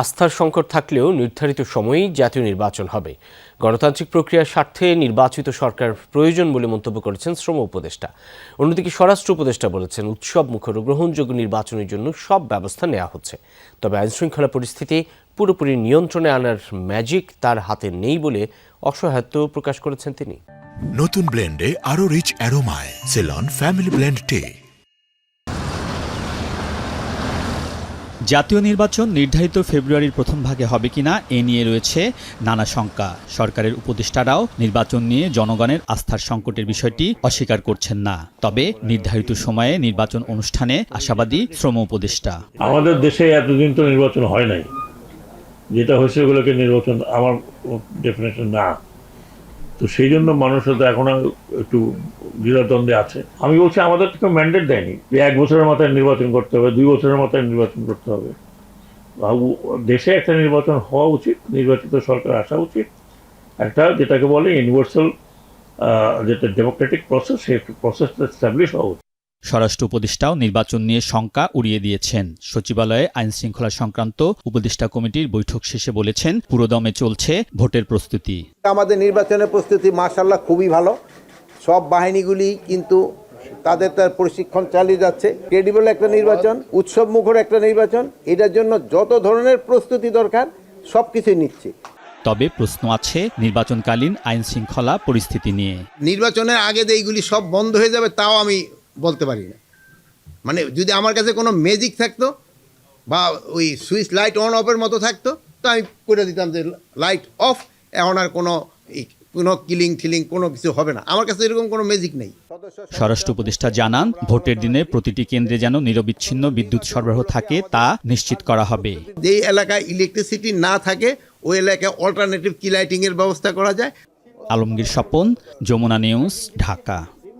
আস্থার সংকট থাকলেও নির্ধারিত সময়েই জাতীয় নির্বাচন হবে। গণতান্ত্রিক প্রক্রিয়ার স্বার্থে নির্বাচিত সরকার প্রয়োজন বলে মন্তব্য করেছেন শ্রম উপদেষ্টা। অন্যদিকে স্বরাষ্ট্র উপদেষ্টা বলেছেন, উৎসব মুখর গ্রহণযোগ্য নির্বাচনের জন্য সব ব্যবস্থা নেওয়া হচ্ছে। তবে আইনশৃঙ্খলা পরিস্থিতি পুরোপুরি নিয়ন্ত্রণে আনার ম্যাজিক তার হাতে নেই বলে অসহায়ত্ব প্রকাশ করেছেন তিনি। নতুন ব্লেন্ডে আরও রিচ অ্যারোমায়, সেলন, ফ্যামিলি ব্লেন্ড টে। জাতীয় নির্বাচন নির্ধারিত ফেব্রুয়ারির প্রথম ভাগে হবে কিনা এ নিয়ে রয়েছে নানা শঙ্কা। সরকারের উপদেষ্টারাও নির্বাচন নিয়ে জনগণের আস্থার সংকটের বিষয়টি অস্বীকার করছেন না। তবে নির্ধারিত সময়ে নির্বাচন অনুষ্ঠানে আশাবাদী শ্রম উপদেষ্টা। আমাদের দেশে এতদিন তো নির্বাচন হয় নাই। যেটা হয়েছে ওগুলোকে নির্বাচন আমার ডেফিনেশন না। তো সেই জন্য মানুষ হয়তো এখন একটু দ্বিধাদ্বন্দ্বে আছে। আমি বলছি, আমাদের তো কেউ ম্যান্ডেট দেয়নি যে এক বছরের মাথায় নির্বাচন করতে হবে, দুই বছরের মাথায় নির্বাচন করতে হবে। দেশে একটা নির্বাচন হওয়া উচিত, নির্বাচিত সরকার আসা উচিত। একটা যেটাকে বলে ইউনিভার্সাল যেটা ডেমোক্রেটিক প্রসেস সেই প্রসেসটা এস্টাবলিশ হওয়া উচিত। স্বরাষ্ট্র উপদেষ্টাও নির্বাচন নিয়ে শঙ্কা উড়িয়ে দিয়েছেন। সচিবালয়ে আইন শৃঙ্খলা সংক্রান্ত উপদেষ্টা কমিটির বৈঠক শেষে বলেছেন পুরোদমে চলছে ভোটের প্রস্তুতি। আমাদের নির্বাচনের প্রস্তুতি মার্শাল্লাহ খুবই ভালো। সব বাহিনীগুলি কিন্তু তাদের তার প্রশিক্ষণ চালিয়ে যাচ্ছে। ক্রেডিবল একটা নির্বাচন উৎসব মুখর একটা নির্বাচন এটার জন্য যত ধরনের প্রস্তুতি দরকার সব কিছুই নিচ্ছে। তবে প্রশ্ন আছে নির্বাচনকালীন আইন শৃঙ্খলা পরিস্থিতি নিয়ে। নির্বাচনের আগে যে এইগুলি সব বন্ধ হয়ে যাবে তাও আমি বলতে পারি না। মানে যদি আমার কাছে কোনো ম্যাজিক থাকতো বা ওই সুইচ লাইট অন অফের মতো থাকতো তো আমি করে দিতাম যে লাইট অফ এখন আর কোনো কোনো কিলিং টিলিং কোনো কিছু হবে না। আমার কাছে এরকম কোনো ম্যাজিক নেই। স্বরাষ্ট্র উপদেষ্টা জানান ভোটের দিনে প্রতিটি কেন্দ্রে যেন নিরবিচ্ছিন্ন বিদ্যুৎ সরবরাহ থাকে তা নিশ্চিত করা হবে। যেই এলাকায় ইলেকট্রিসিটি না থাকে ওই এলাকায় অল্টারনেটিভ কি লাইটিংয়ের ব্যবস্থা করা যায়। আলমগীর স্বপন যমুনা নিউজ ঢাকা।